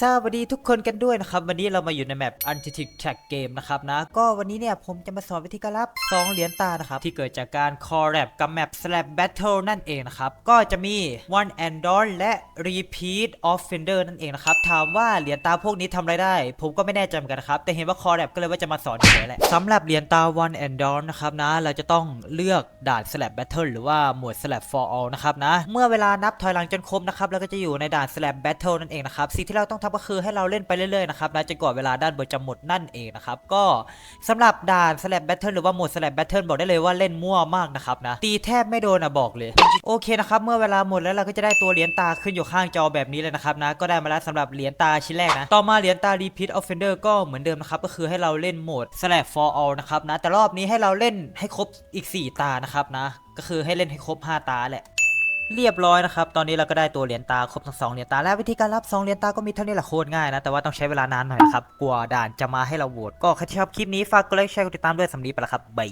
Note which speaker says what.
Speaker 1: สวัสดีทุกคนกันด้วยนะครับ วันนี้เรามาอยู่ในแมป u n t i t i c Track Game นะครับนะ ก็วันนี้เนี่ยผมจะมาสอนวิธีการรับ 2 เหรียญตานะครับ ที่เกิดจากการ collab กับแมป Slap Battle นั่นเองนะครับ ก็จะมี One and d o n และ Repeat Offender นั่นเองนะครับ ถามว่าเหรียญตาพวกนี้ทำอะไรได้ ผมก็ไม่แน่ใจเหมือนกันครับ แต่เห็นว่า collab ก็เลยว่าจะมาสอนเฉยๆแหละสำหรับเหรียญตา One and d o n นะครับนะ เราจะต้องเลือกด่าน Slap Battle หรือว่าหมวด Slap for all นะครับนะ เมื่อเวลานับถอยหลังจนครบนะครับเราก็จะอยู่ในด่าน Slap Battle นั่นเองนะครับสิ่งที่เราต้องทำก็คือให้เราเล่นไปเรื่อยๆนะครับนะจนกว่าเวลาด้านบนจะหมดนั่นเองนะครับก็สำหรับด่าน Slap Battle หรือว่าโหมด Slap Battle บอกได้เลยว่าเล่นมั่วมากนะครับนะตีแทบไม่โดนอะบอกเลยโอเคนะครับเมื่อเวลาหมดแล้วเราก็จะได้ตัวเหรียญตาขึ้นอยู่ข้างจอแบบนี้เลยนะครับนะก็ได้มาแล้วสำหรับเหรียญตาชิ้นแรกนะต่อมาเหรียญตา Repeat Offender ก็เหมือนเดิมนะครับก็คือให้เราเล่นโหมด Slap for all นะครับนะแต่รอบนี้ให้เราเล่นให้ครบอีก 4 ตานะครับนะก็คือให้เล่นให้ครบ 5 ตาแหละ เรียบร้อยนะครับ ตอนนี้เราก็ได้ตัวเหรียญตาครบทั้งสองเหรียญตาและวิธีการรับ2เหรียญตาก็มีเท่านี้แหละโคตรง่ายนะ แต่ว่าต้องใช้เวลานานหน่อยนะครับ กลัวด่านจะมาให้เราโหวตก็ใครที่ชอบคลิปนี้ฝากกดไลค์แชร์กดติดตามด้วยสำหรับนี้ไปละครับบาย